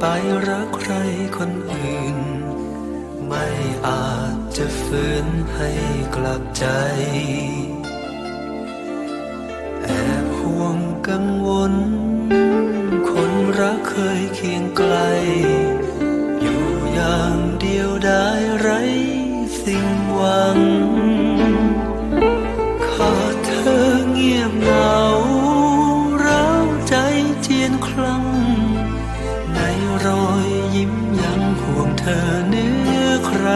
ไปรักใครคนอื่น ไม่อาจจะฝืนให้กลับใจ แอบห่วงกังวล คนรักเคยเคียงไกล อเนื้อใคร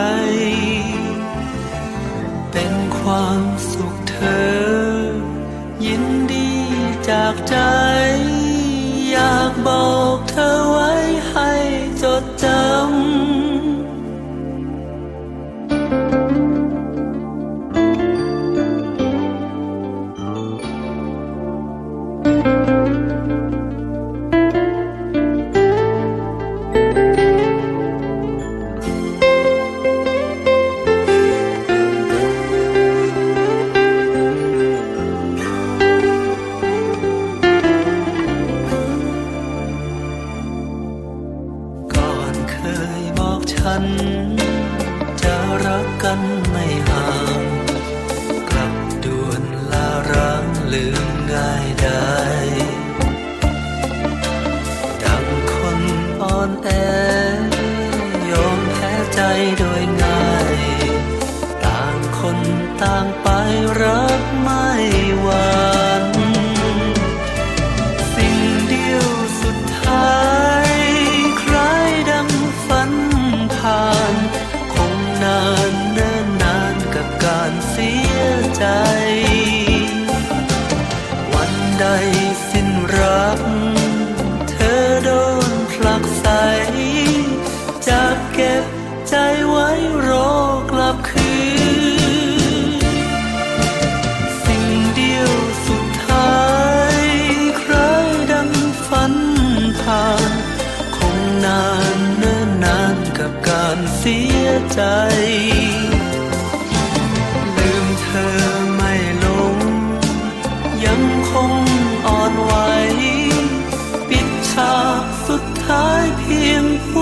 เป็นความสุขเธอ ยินดีจากใจ ยบอกฉัน จะรักกันไม่ห่าง กลับด่วนลาร้างลืมง่ายได้ดังคนอ่อนแอานเนิ่นนานกับการเสียใจ วันใด ใจ ลืมเธอไม่ลง ยังคงอ่อนไหว ปิดฉากสุดท้ายเพียงผู้